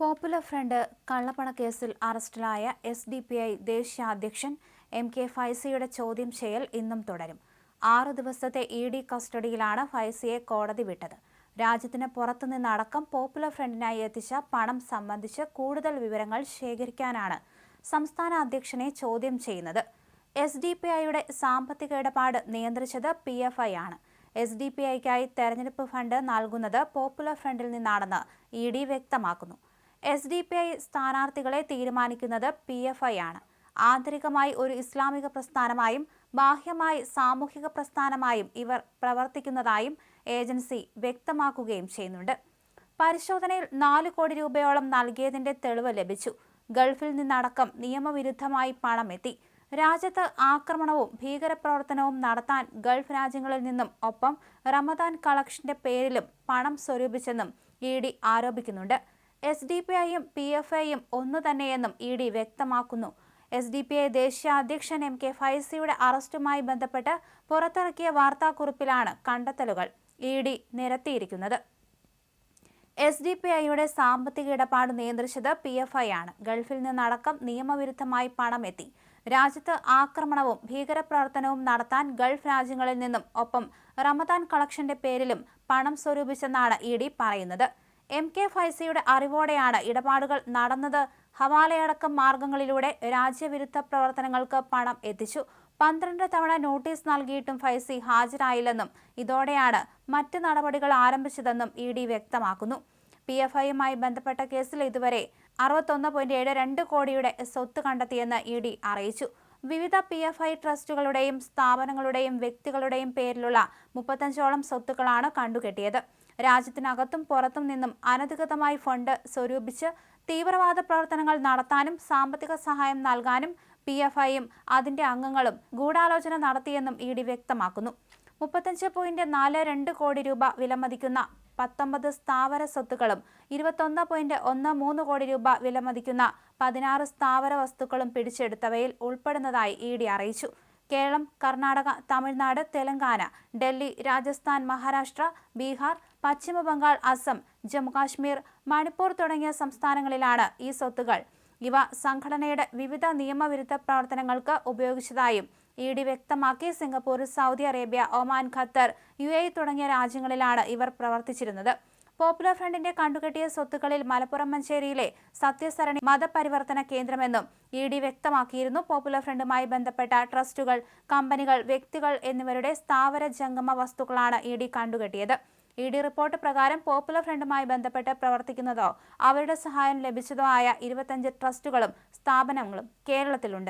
Popular front കള്ളപ്പണ കേസിൽ അറസ്റ്റിലായ എസ് ഡി പി ഐ ദേശീയ അധ്യക്ഷൻ എം കെ ഫൈസിയുടെ ചോദ്യം ചെയ്യൽ ഇന്നും തുടരും. ആറു ദിവസത്തെ ഇ ഡി കസ്റ്റഡിയിലാണ് ഫൈസിയെ കോടതി വിട്ടത്. രാജ്യത്തിന് പുറത്തുനിന്നടക്കം പോപ്പുലർ ഫ്രണ്ടിനായി എത്തിച്ച പണം സംബന്ധിച്ച് കൂടുതൽ വിവരങ്ങൾ ശേഖരിക്കാനാണ് സംസ്ഥാന അധ്യക്ഷനെ ചോദ്യം ചെയ്യുന്നത്. എസ് ഡി പി ഐയുടെ സാമ്പത്തിക ഇടപാട് നിയന്ത്രിച്ചത് പി എഫ് ഐ ആണ്. എസ് ഡി പി ഐക്കായി തെരഞ്ഞെടുപ്പ് ഫണ്ട് നൽകുന്നത് പോപ്പുലർ ഫ്രണ്ടിൽ നിന്നാണെന്ന് ഇ ഡി വ്യക്തമാക്കുന്നു. എസ് ഡി പി ഐ സ്ഥാനാർത്ഥികളെ തീരുമാനിക്കുന്നത് പി എഫ് ഐ ആണ്. ആന്തരികമായി ഒരു ഇസ്ലാമിക പ്രസ്ഥാനമായും ബാഹ്യമായി സാമൂഹിക പ്രസ്ഥാനമായും ഇവർ പ്രവർത്തിക്കുന്നതായും ഏജൻസി വ്യക്തമാക്കുകയും ചെയ്യുന്നുണ്ട്. പരിശോധനയിൽ നാല് കോടി രൂപയോളം നൽകിയതിന്റെ തെളിവ് ലഭിച്ചു. ഗൾഫിൽ നിന്നടക്കം നിയമവിരുദ്ധമായി പണം എത്തി. രാജ്യത്ത് ആക്രമണവും ഭീകരപ്രവർത്തനവും നടത്താൻ ഗൾഫ് രാജ്യങ്ങളിൽ നിന്നും ഒപ്പം റമദാൻ കളക്ഷന്റെ പേരിലും പണം സ്വരൂപിച്ചെന്നും ഇ ഡി ആരോപിക്കുന്നുണ്ട്. എസ് ഡി പി ഐയും പി എഫ് ഐയും ഒന്നു തന്നെയെന്നും ഇ ഡി വ്യക്തമാക്കുന്നു. എസ് ഡി പി ഐ ദേശീയ അധ്യക്ഷൻ എം കെ ഫൈസിയുടെ അറസ്റ്റുമായി ബന്ധപ്പെട്ട് പുറത്തിറക്കിയ വാർത്താക്കുറിപ്പിലാണ് കണ്ടെത്തലുകൾ ഇ ഡി നിരത്തിയിരിക്കുന്നത്. എസ് ഡി പി ഐയുടെ സാമ്പത്തിക ഇടപാട് നിയന്ത്രിച്ചത് പി എഫ് ഐ ആണ്. ഗൾഫിൽ നിന്നടക്കം നിയമവിരുദ്ധമായി പണം എത്തി രാജ്യത്ത് ആക്രമണവും ഭീകരപ്രവർത്തനവും നടത്താൻ ഗൾഫ് രാജ്യങ്ങളിൽ നിന്നും ഒപ്പം റമദാൻ കളക്ഷന്റെ പേരിലും പണം സ്വരൂപിച്ചെന്നാണ് ഇ ഡി പറയുന്നത്. എം കെ ഫൈസിയുടെ അറിവോടെയാണ് ഇടപാടുകൾ നടന്നത്. ഹവാലയടക്കം മാർഗങ്ങളിലൂടെ രാജ്യവിരുദ്ധ പ്രവർത്തനങ്ങൾക്ക് പണം എത്തിച്ചു. പന്ത്രണ്ട് തവണ നോട്ടീസ് നൽകിയിട്ടും ഫൈസി ഹാജരായില്ലെന്നും ഇതോടെയാണ് മറ്റ് നടപടികൾ ആരംഭിച്ചതെന്നും ഇ ഡി വ്യക്തമാക്കുന്നു. പി എഫ് ഐയുമായി ബന്ധപ്പെട്ട കേസിൽ ഇതുവരെ അറുപത്തൊന്ന് പോയിന്റ് ഏഴ് രണ്ട് കോടിയുടെ സ്വത്ത് കണ്ടെത്തിയെന്ന് ഇ ഡി അറിയിച്ചു. വിവിധ പി എഫ് ഐ ട്രസ്റ്റുകളുടെയും സ്ഥാപനങ്ങളുടെയും വ്യക്തികളുടെയും പേരിലുള്ള മുപ്പത്തഞ്ചോളം സ്വത്തുക്കളാണ് കണ്ടുകെട്ടിയത്. രാജ്യത്തിനകത്തും പുറത്തും നിന്നും അനധികൃതമായി ഫണ്ട് സ്വരൂപിച്ച് തീവ്രവാദ പ്രവർത്തനങ്ങൾ നടത്താനും സാമ്പത്തിക സഹായം നൽകാനും പി എഫ് ഐയും അതിന്റെ അംഗങ്ങളും ഗൂഢാലോചന നടത്തിയെന്നും ഇ ഡി വ്യക്തമാക്കുന്നു. മുപ്പത്തഞ്ച് പോയിന്റ് നാല് രണ്ട് കോടി രൂപ വിലമതിക്കുന്ന പത്തൊമ്പത് സ്ഥാവര സ്വത്തുക്കളും ഇരുപത്തൊന്ന് പോയിന്റ് ഒന്ന് മൂന്ന് കോടി രൂപ വിലമതിക്കുന്ന പതിനാറ് സ്ഥാവര വസ്തുക്കളും പിടിച്ചെടുത്തവയിൽ ഉൾപ്പെടുന്നതായി ഇ ഡി അറിയിച്ചു. കേരളം കർണാടക തമിഴ്നാട് തെലങ്കാന ഡൽഹി രാജസ്ഥാൻ മഹാരാഷ്ട്ര ബീഹാർ പശ്ചിമ ബംഗാൾ അസം ജമ്മുകാശ്മീർ മണിപ്പൂർ തുടങ്ങിയ സംസ്ഥാനങ്ങളിലാണ് ഈ സ്വത്തുകൾ ഇവ സംഘടനയുടെ വിവിധ നിയമവിരുദ്ധ പ്രവർത്തനങ്ങൾക്ക് ഉപയോഗിച്ചതായും ഇ ഡി വ്യക്തമാക്കി Singapore Saudi Arabia Oman Qatar U A തുടങ്ങിയ രാജ്യങ്ങളിലാണ് ഇവർ പ്രവർത്തിച്ചിരുന്നത്. പോപ്പുലർ ഫ്രണ്ടിന്റെ കണ്ടുകെട്ടിയ സ്വത്തുക്കളിൽ മലപ്പുറം മഞ്ചേരിയിലെ സത്യസരണി മതപരിവർത്തന കേന്ദ്രമെന്നും ഇ ഡി വ്യക്തമാക്കിയിരുന്നു. പോപ്പുലർ ഫ്രണ്ടുമായി ബന്ധപ്പെട്ട ട്രസ്റ്റുകൾ കമ്പനികൾ വ്യക്തികൾ എന്നിവരുടെ സ്ഥാവര ജംഗമ വസ്തുക്കളാണ് ഇ ഡി കണ്ടുകെട്ടിയത്. ഇ ഡി റിപ്പോർട്ട് പ്രകാരം പോപ്പുലർ ഫ്രണ്ടുമായി ബന്ധപ്പെട്ട് പ്രവർത്തിക്കുന്നതോ അവരുടെ സഹായം ലഭിച്ചതോ ആയ ഇരുപത്തഞ്ച് ട്രസ്റ്റുകളും സ്ഥാപനങ്ങളും കേരളത്തിലുണ്ട്.